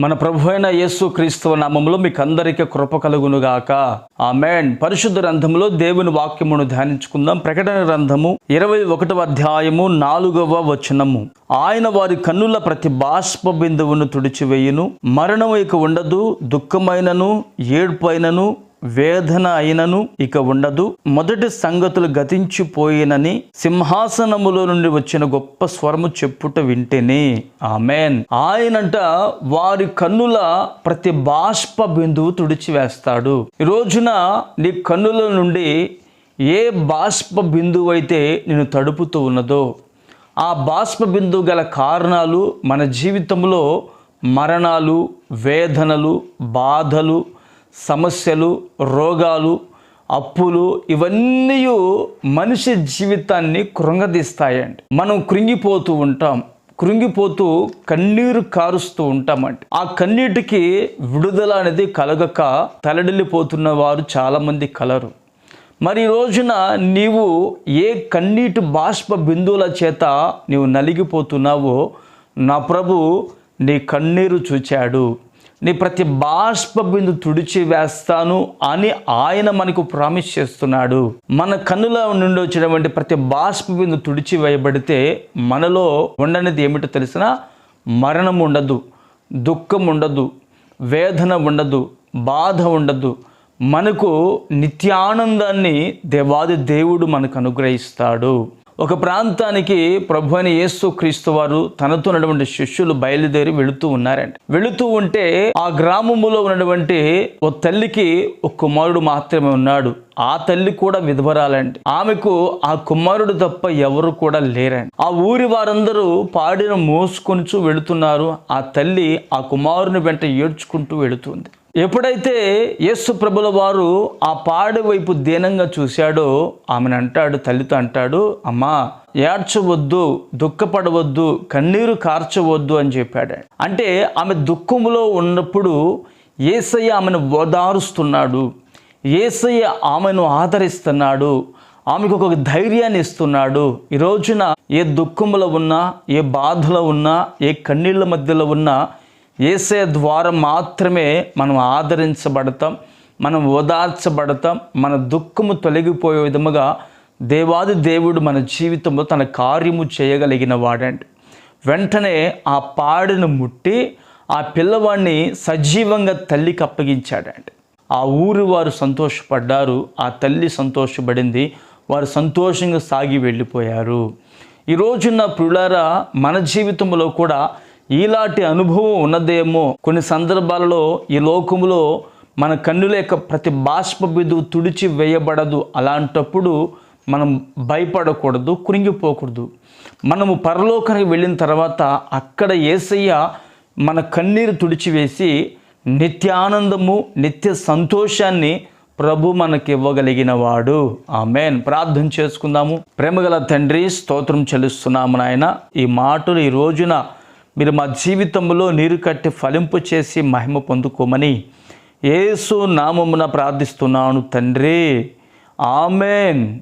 మన ప్రభు అయిన యేసు క్రీస్తువ నామంలో మీకు అందరికీ కృప కలుగునుగాక. ఆమెన్. పరిశుద్ధ గ్రంథంలో దేవుని వాక్యమును ధ్యానించుకుందాం. ప్రకటన గ్రంథము ఇరవై ఒకటవ అధ్యాయము నాలుగవ వచనము. ఆయన వారి కన్నుల ప్రతి బాష్ప బిందువును తుడిచివేయును. మరణం ఇక ఉండదు దుఃఖమైనను ఏడ్పైనను వేదన అయినను ఇక ఉండదు. మొదటి సంగతులు గతించిపోయినని సింహాసనములో నుండి వచ్చిన గొప్ప స్వరము చెప్పుట వింటేనే. ఆమెన్. ఆయనంట వారి కన్నుల ప్రతి బాష్ప బిందువు తుడిచివేస్తాడు. ఈ రోజున నీ కన్నుల నుండి ఏ బాష్ప బిందువు అయితే నేను తడుపుతూ ఉన్నదో ఆ బాష్ప బిందువు గల కారణాలు మన జీవితంలో మరణాలు వేదనలు బాధలు సమస్యలు రోగాలు అప్పులు ఇవన్నీ మనిషి జీవితాన్ని కృంగదీస్తాయండి. మనం కృంగిపోతూ ఉంటాం. కృంగిపోతూ కన్నీరు కారుస్తూ ఉంటామండి. ఆ కన్నీటికి విడుదల అనేది కలగక తలడిల్లిపోతున్న వారు చాలామంది కలరు. మరి రోజున నీవు ఏ కన్నీటి బాష్ప బిందువుల చేత నీవు నలిగిపోతున్నావో నా ప్రభు నీ కన్నీరు చూచాడు. నీ ప్రతి బాష్ప బిందు తుడిచి వేస్తాను అని ఆయన మనకు ప్రామిస్ చేస్తున్నాడు. మన కన్నుల నుండి వచ్చినటువంటి ప్రతి బాష్ప బిందు తుడిచి వేయబడితే మనలో ఉండనిది ఏమిటో తెలిసిన మరణం ఉండదు దుఃఖం ఉండదు వేదన ఉండదు బాధ ఉండదు. మనకు నిత్యానందాన్ని దేవాది దేవుడు మనకు అనుగ్రహిస్తాడు. ఒక ప్రాంతానికి ప్రభు అని యేసు క్రీస్తు వారు తనతో ఉన్నటువంటి శిష్యులు బయలుదేరి వెళుతూ ఉన్నారండి వెళుతూ ఉంటే ఆ గ్రామములో ఉన్నటువంటి ఓ తల్లికి ఒక కుమారుడు మాత్రమే ఉన్నాడు. ఆ తల్లి కూడా విధవరాలండి ఆమెకు ఆ కుమారుడు తప్ప ఎవరు కూడా లేరండి ఆ ఊరి వారందరూ పాడిన మోసుకొనిచూ వెళుతున్నారు. ఆ తల్లి ఆ కుమారుని వెంట ఏడ్చుకుంటూ వెళుతుంది. ఎప్పుడైతే యేసు ప్రభుల వారు ఆ పాడి వైపు దీనంగా చూశాడో ఆమెను అంటాడు తల్లితో అంటాడు అమ్మా ఏడ్చవద్దు దుఃఖపడవద్దు కన్నీరు కార్చవద్దు అని చెప్పాడు. అంటే ఆమె దుఃఖములో ఉన్నప్పుడు ఏసయ్య ఆమెను ఓదారుస్తున్నాడు ఏసయ్య ఆమెను ఆదరిస్తున్నాడు ఆమెకు ఒక ధైర్యాన్ని ఇస్తున్నాడు. ఈ రోజున ఏ దుఃఖంలో ఉన్నా ఏ బాధలో ఉన్నా ఏ కన్నీళ్ళ మధ్యలో ఉన్నా ఏసే ద్వారా మాత్రమే మనం ఆదరించబడతాం మనం ఓదార్చబడతాం మన దుఃఖము తొలగిపోయే విధముగా దేవాది దేవుడు మన జీవితంలో తన కార్యము చేయగలిగిన వాడండి. వెంటనే ఆ పాడును ముట్టి ఆ పిల్లవాడిని సజీవంగా తల్లికి అప్పగించాడండి. ఆ ఊరి వారు సంతోషపడ్డారు ఆ తల్లి సంతోషపడింది వారు సంతోషంగా సాగి వెళ్ళిపోయారు. ఈరోజున్న రోజున్న మన జీవితంలో కూడా ఇలాంటి అనుభవం ఉన్నదేమో. కొన్ని సందర్భాలలో ఈ లోకములో మన కన్నుల యొక్క ప్రతి బాష్ప బిందువు తుడిచి వేయబడదు. అలాంటప్పుడు మనం భయపడకూడదు కురింగిపోకూడదు మనము పరలోకానికి వెళ్ళిన తర్వాత అక్కడ ఏసయ్య మన కన్నీరు తుడిచివేసి నిత్యానందము నిత్య సంతోషాన్ని ప్రభు మనకి ఇవ్వగలిగిన వాడు ఆమెన్. ప్రార్థన చేసుకుందాము. ప్రేమగల తండ్రి స్తోత్రం చెల్లిస్తున్నాము నాయన. ఈ మాటలు ఈ రోజున మీరు మా జీవితంలో నీరు కట్టి ఫలింపు చేసి మహిమ పొందుకోమని ఏసు నామమున ప్రార్థిస్తున్నాను తండ్రి. ఆమెన్.